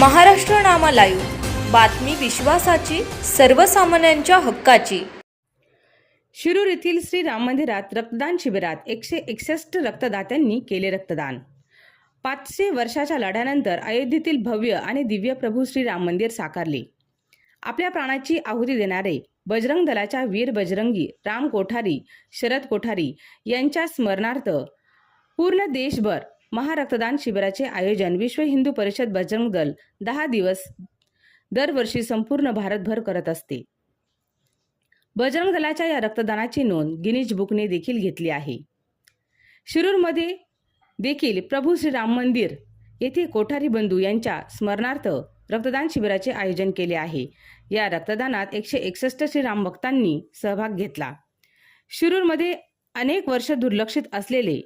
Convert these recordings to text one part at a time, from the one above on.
महाराष्ट्र नामा live. बातमी विश्वासाची सर्वसामान्यांच्या हक्काची. शिरूर येथील श्री राम मंदिरात रक्तदान शिबिरात एकशे एकसष्ट रक्तदात्यांनी केले रक्तदान. पाचशे वर्षाच्या लढ्यानंतर अयोध्येतील भव्य आणि दिव्य प्रभू श्री राम मंदिर साकारले. आपल्या प्राणाची आहुती देणारे बजरंग दलाच्या वीर बजरंगी राम कोठारी शरद कोठारी यांच्या स्मरणार्थ पूर्ण देशभर महारक्तदान शिबिराचे आयोजन विश्व हिंदू परिषद बजरंग दल दहा दिवस दरवर्षी संपूर्ण भारतभर करत असते. बजरंग दलाच्या या रक्तदानाची नोंद गिनीज बुकने देखील घेतली आहे. शिरूरमध्ये देखील प्रभू श्रीराम मंदिर येथे कोठारी बंधू यांच्या स्मरणार्थ रक्तदान शिबिराचे आयोजन केले आहे. या रक्तदानात एकशे एकसष्ट श्रीराम भक्तांनी सहभाग घेतला. शिरूरमध्ये अनेक वर्ष दुर्लक्षित असलेले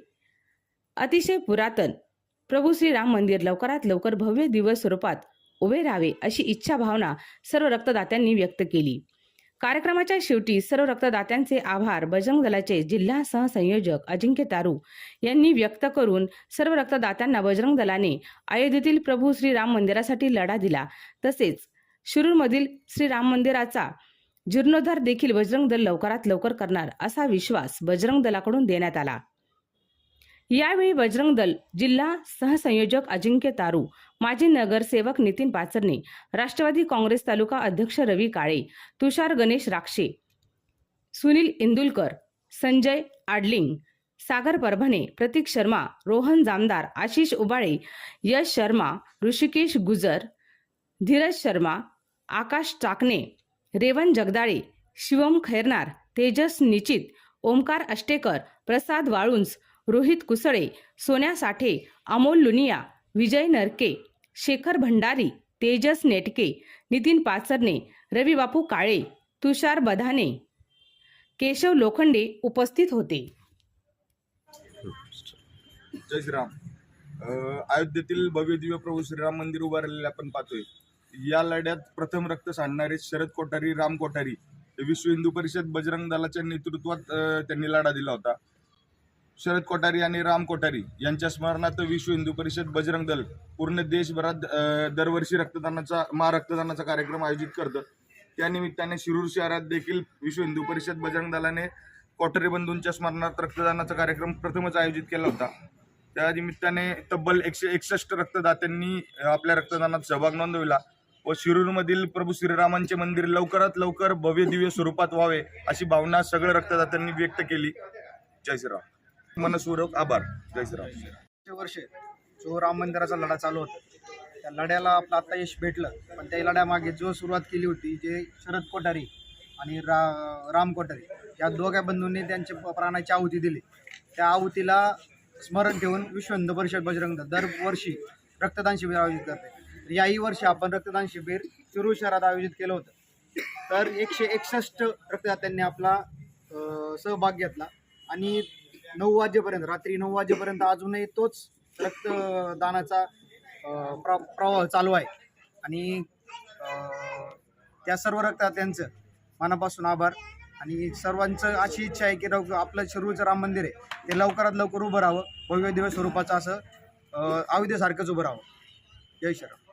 अतिशय पुरातन. प्रभू श्रीराम मंदिर लवकरात लवकर भव्य दिवस स्वरूपात उभे राहावे अशी इच्छा भावना सर्व रक्तदात्यांनी व्यक्त केली. कार्यक्रमाच्या शेवटी सर्व रक्तदात्यांचे आभार बजरंग दलाचे जिल्हा सहसंयोजक अजिंक्य तारू यांनी व्यक्त करून सर्व रक्तदात्यांना बजरंग दलाने अयोध्येतील प्रभू श्रीराम मंदिरासाठी लढा दिला. तसेच शिरूरमधील श्रीराम मंदिराचा जीर्णोद्धार देखील बजरंग दल लवकरात लवकर करणार असा विश्वास बजरंग दलाकडून देण्यात आला. यावेळी बजरंग दल जिल्हा सहसंयोजक अजिंक्य तारू माजी नगरसेवक नितीन पाचरणे राष्ट्रवादी काँग्रेस तालुका अध्यक्ष रवी काळे तुषार गणेश राक्षे सुनील इंदुलकर संजय आडलिंग सागर परभणे प्रतीक शर्मा रोहन जामदार आशिष उबाळे यश शर्मा ऋषिकेश गुजर धीरज शर्मा आकाश टाकणे रेवन जगदाळे शिवम खैरनार तेजस निचित ओमकार अष्टेकर प्रसाद वाळुंज रोहित कुसळे सोन्या साठे अमोल लुनिया विजय नरके शेखर भंडारी तेजस नेटके नितीन पाचरणे रविबापू काळे तुषार बधाने केशव लोखंडे उपस्थित होते. जय श्रीराम. अयोध्येतील भव्य दिव्य प्रभू श्रीराम मंदिर उभारलेले आपण पाहतोय. या लढ्यात प्रथम रक्त सांडणारे शरद कोठारी राम कोठारी विश्व हिंदू परिषद बजरंग दलाच्या नेतृत्वात त्यांनी लढा दिला होता. शरद कोठारी आणि राम कोठारी यांच्या स्मरणार्थ विश्व हिंदू परिषद बजरंग दल पूर्ण देशभरात दरवर्षी रक्तदानाचा महारक्तदानाचा कार्यक्रम आयोजित करतं. त्यानिमित्ताने शिरूर शहरात देखील विश्व हिंदू परिषद बजरंग दलाने कोठारी बंधूंच्या स्मरणार्थ रक्तदानाचा कार्यक्रम प्रथमच आयोजित केला होता. त्या निमित्ताने तब्बल एकशे एकसष्ट रक्तदात्यांनी आपल्या रक्तदानात सहभाग नोंदविला व शिरूरमधील प्रभू श्रीरामांचे मंदिर लवकरात लवकर भव्य दिव्य स्वरूपात व्हावे अशी भावना सगळ्या रक्तदात्यांनी व्यक्त केली. जय श्रीराम. मनस्पूर्वक आभार. जय श्रीराम वर्ष जो राम मंदिराचा लढा चालू होता त्या लढ्याला आपलं आता यश भेटलं. पण त्या लढ्यामागे जो सुरुवात केली होती जे शरद कोठारी आणि रा राम कोठारी या दोघ्या बंधूंनी त्यांच्या प्राणाची आहुती दिली. त्या आहुतीला स्मरण ठेवून विश्व हिंदू परिषद बजरंग दरवर्षी रक्तदान शिबिर आयोजित करते. याही वर्षी आपण रक्तदान शिबिर शिरूर शहरात आयोजित केलं होतं. तर एकशे एकसष्ट रक्तदात्यांनी आपला सहभाग घेतला. आणि नऊ वाजेपर्यंत रात्री नऊ वाजेपर्यंत अजूनही तोच रक्तदानाचा प्र प्रवाह चालू आहे. आणि त्या सर्व रक्तदात्यांचं मनापासून आभार. आणि सर्वांचं अशी इच्छा आहे की लवकर आपलं शिरूरचं राम मंदिर आहे ते लवकरात लवकर उभं राहावं. भव्य दिव्य स्वरूपाचं असं अ, उभं राहावं. जय श्रीराम